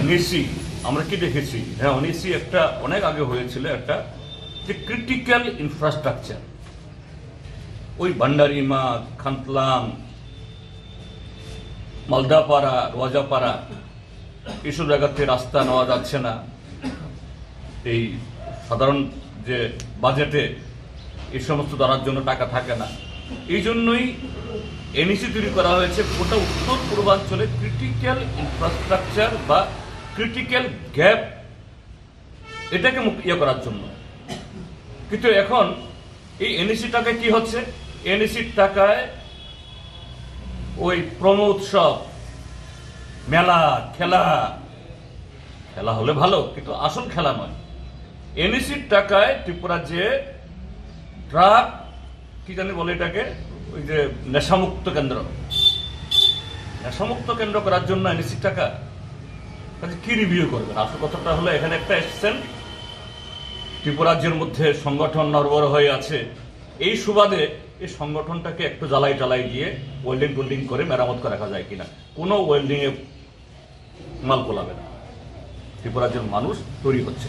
NAC আমরা কি দেখেছি? হ্যাঁ এনএসি একটা অনেক আগে হয়েছিল একটা যে ক্রিটিক্যাল ইনফ্রাস্ট্রাকচার ওই ভান্ডারিমা, খান্তলাম, মালদাপাড়া, রোয়াজাপাড়া, এইসব জায়গাতে রাস্তা নেওয়া যাচ্ছে না। এই সাধারণ যে বাজেটে এই সমস্ত ধরার জন্য টাকা থাকে না। এই জন্যই এনইসি তৈরি করা হয়েছে গোটা উত্তর পূর্বাঞ্চলে ক্রিটিক্যাল ইনফ্রাস্ট্রাকচার বা ক্রিটিক্যাল গ্যাপ এটাকে ইয়ে করার জন্য। কিন্তু এখন এই এনএসি টাকায় কি হচ্ছে? এনএসির টাকায় ওই প্রমো উৎসব, মেলা, খেলা খেলা হলে ভালো, কিন্তু আসল খেলা নয়। এনইসির টাকায় ত্রিপুরা যে ড্রাগ কি জানি বলে এটাকে, ওই যে নেশামুক্ত কেন্দ্র। নেশামুক্ত কেন্দ্র করার জন্য এনইসির টাকা কাজে কি রিভিউ করবেন? আসল কথাটা হলো এখানে একটা এসছেন। ত্রিপুরাজ্যের মধ্যে সংগঠন নরবর হয়ে আছে। এই সুবাদে এই সংগঠনটাকে একটু জ্বালাই টালাই দিয়ে ওয়েল্ডিং টোল্ডিং করে মেরামত করে রাখা যায় কিনা, কোনো ওয়েল্ডিংয়ে মাল কোলাবে না। ত্রিপুরাজ্যের মানুষ তৈরি হচ্ছে।